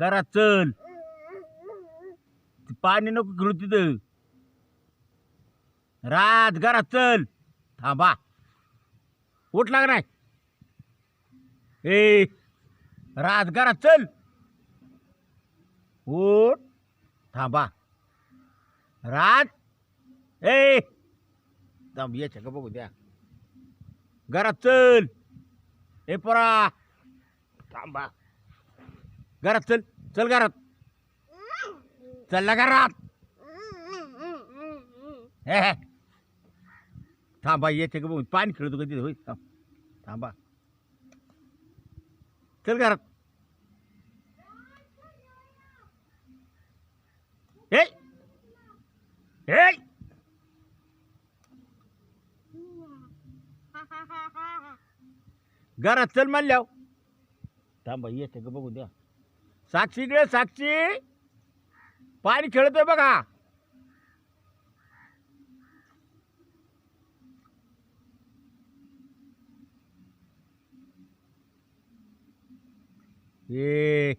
घरात चल. पाणी नको खेळू तिथं. रात घरात चल. थांबा. उठला का नाही. ए रात घरात चल. उठ. थांबा. रात. ए थांब याच्या का बघू द्या घरात चल. ए परा. थांबा. घरात चल चल घरात. चल ना घरात. हे हे. थांबा येते का बघू. पाणी खेळतो कधी होईल होय थांब. थांबा. चल घरात. हे हे घरात चल म्हणल्याव थांबा येते का बघू द्या. साक्षी इकडे साक्षी. पाणी खेळतोय बघा. ए.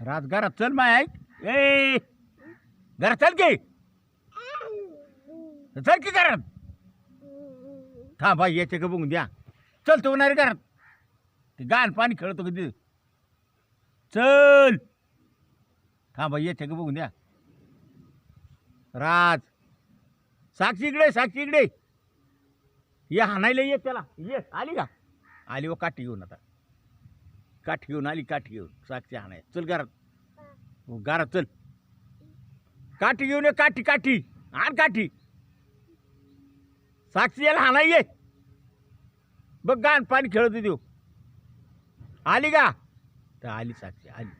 रात घरात चल माय ऐक. ए. घरात चल की. चल की घरात. थांबा याचे का बघून द्या. चल तो नाही रे घरात. ते गाण पाणी खेळतो कधी. चल. थांबा याचे का बघून द्या. राज. साक्षी इकडे साक्षी इकडे. ये हाणायला ये त्याला. ये आली का? आली व काठी घेऊन आता. काठी घेऊन आली काठी घेऊन. साक्षी हाणाय. चल घरात. हो, घरात चल. काठी घेऊन ये काठी काठी. आण काठी. साक्षी याला हाणाय ये बघ गाण पाणी खेळत देऊ आली का? तर आली साक्षी आली.